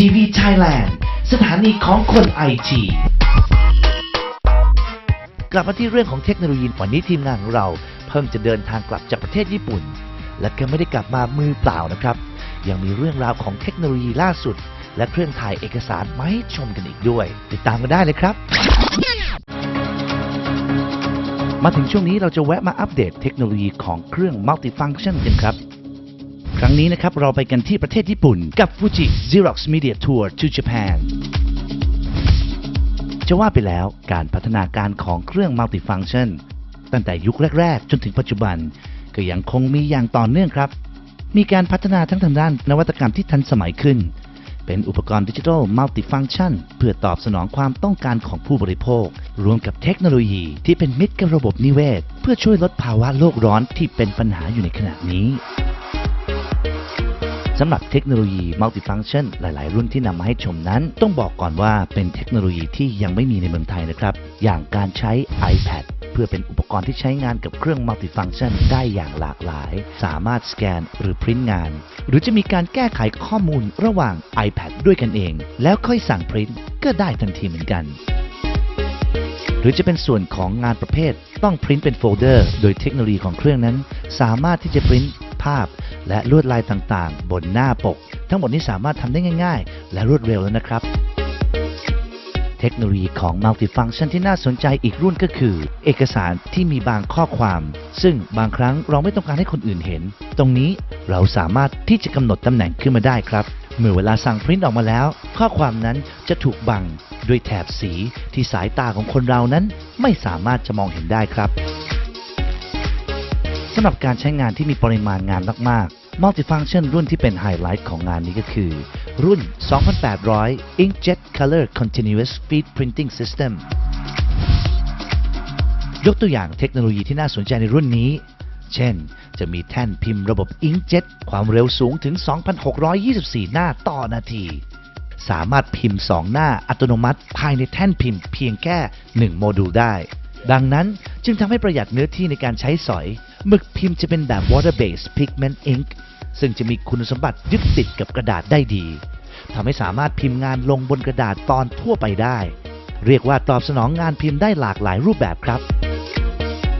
ทีวีไทยแลนด์ สถานีของคนไอทีกลับมาที่เรื่องของเทคโนโลยีวันนี้ทีมงานของเราเพิ่งจะเดินทางกลับจากประเทศญี่ปุ่น และก็ไม่ได้กลับมามือเปล่านะครับ ยังมีเรื่องราวของเทคโนโลยีล่าสุด และเครื่องถ่ายเอกสารมาให้ชมกันอีกด้วย ติดตามกันได้เลยครับ มาถึงช่วงนี้เราจะแวะมาอัปเดตเทคโนโลยีของเครื่อง Multifunction กันครับ ครั้งนี้นะครับเราไปกันที่ประเทศญี่ปุ่นกับ Fuji Xerox Media Tour to Japan จะว่าไปแล้วการพัฒนาการของเครื่อง Multifunction ตั้งแต่ยุคแรก ๆ จนถึงปัจจุบัน ก็ยังคงมีอย่างต่อเนื่องครับ มีการพัฒนาทั้งทางด้านนวัตกรรมที่ทันสมัยขึ้น เป็นอุปกรณ์ดิจิทัลมัลติฟังชันเพื่อตอบสนองความต้องการของผู้บริโภค รวมกับเทคโนโลยีที่เป็นมิตรกับระบบนิเวศ เพื่อช่วยลดภาวะโลกร้อนที่เป็นปัญหาอยู่ในขณะนี้ สำหรับเทคโนโลยีมัลติฟัง c t ชันหลาย ๆ รุ่นที่นำมาให้ชมนั้น ต้องบอกก่อนว่าเป็นเทคโนโลยีที่ยังไม่มีในเมืองไทยนะครับ อย่างการใช้ iPad เพื่อเป็นอุปกรณ์ที่ใช้งานกับเครื่องมัลติฟัง c t ชันได้อย่างหลากหลาย สามารถสแกนหรือพริ้นงาน หรือจะมีการแก้ไขข้อมูลระหว่าง iPad ด้วยกันเอง แล้วค่อยสั่งพริ้นก็ได้ทันทีเหมือนกันหรือจะเป็นส่วนของงานประเภท ต้องพริ้นเป็นโฟลเดอร์ โดยเทคโนโลยีของเครื่องนั้น สามารถที่จะพริ้นภาพ และลวดลายต่างๆ บนหน้าปก ทั้งหมดนี้สามารถทำได้ง่าย ๆ และรวดเร็วแล้วนะครับ เทคโนโลยีของ Multifunction ที่น่าสนใจอีกรุ่นก็คือ เอกสารที่มีบางข้อความ ซึ่งบางครั้งเราไม่ต้องการให้คนอื่นเห็น ตรงนี้เราสามารถที่จะกำหนดตำแหน่งขึ้นมาได้ครับเมื่อเวลาสั่งพริ้นออกมาแล้ว ข้อความนั้นจะถูกบังด้วยแถบสีที่สายตาของคนเรานั้นไม่สามารถจะมองเห็นได้ครับ สำหรับการใช้งานที่มีปริมาณงานมากๆ Multifunction รุ่นที่เป็นไฮไลท์ของงานนี้ก็คือ รุ่น 2800 Inkjet Color Continuous Feed Printing System ยกตัวอย่างเทคโนโลยีที่น่าสนใจในรุ่นนี้ เช่น จะมีแท่นพิมพ์ระบบ Inkjet ความเร็วสูงถึง 2,624 หน้าต่อนาที สามารถพิมพ์ 2 หน้าอัตโนมัติ ภายในแท่นพิมพ์เพียงแค่ 1 โมดูลได้ ดังนั้นจึงทำให้ประหยัดเนื้อที่ในการใช้สอย หมึกพิมพ์จะเป็นแบบ water based pigment ink ซึ่งจะมีคุณสมบัติยึดติดกับกระดาษได้ดีทำให้สามารถพิมพ์งานลงบนกระดาษตอนทั่วไปได้ เรียกว่าตอบสนองงานพิมพ์ได้หลากหลายรูปแบบครับ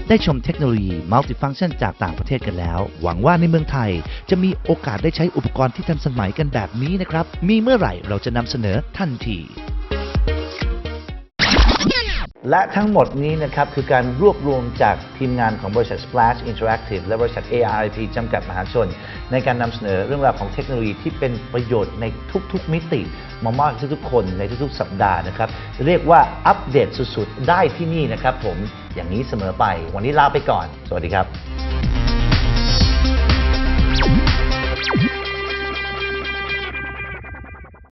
ได้ชมเทคโนโลยี Multifunction จากต่างประเทศกันแล้ว หวังว่าในเมืองไทยจะมีโอกาสได้ใช้อุปกรณ์ที่ทันสมัยกันแบบนี้นะครับ มีเมื่อไหร่เราจะนำเสนอทันที และทั้งหมดนี้นะครับคือการรวบรวมจากทีมงานของบริษัท Splash Interactive และบริษัท ARIP จำกัดมหาชน ในการนำเสนอเรื่องราวของเทคโนโลยีที่เป็นประโยชน์ในทุกๆมิติ มามากทุกๆคนในทุกๆ สัปดาห์นะครับ เรียกว่าอัปเดตสุดๆ ได้ที่นี่นะครับผมอย่างนี้เสมอไป วันนี้ลาไปก่อน สวัสดีครับ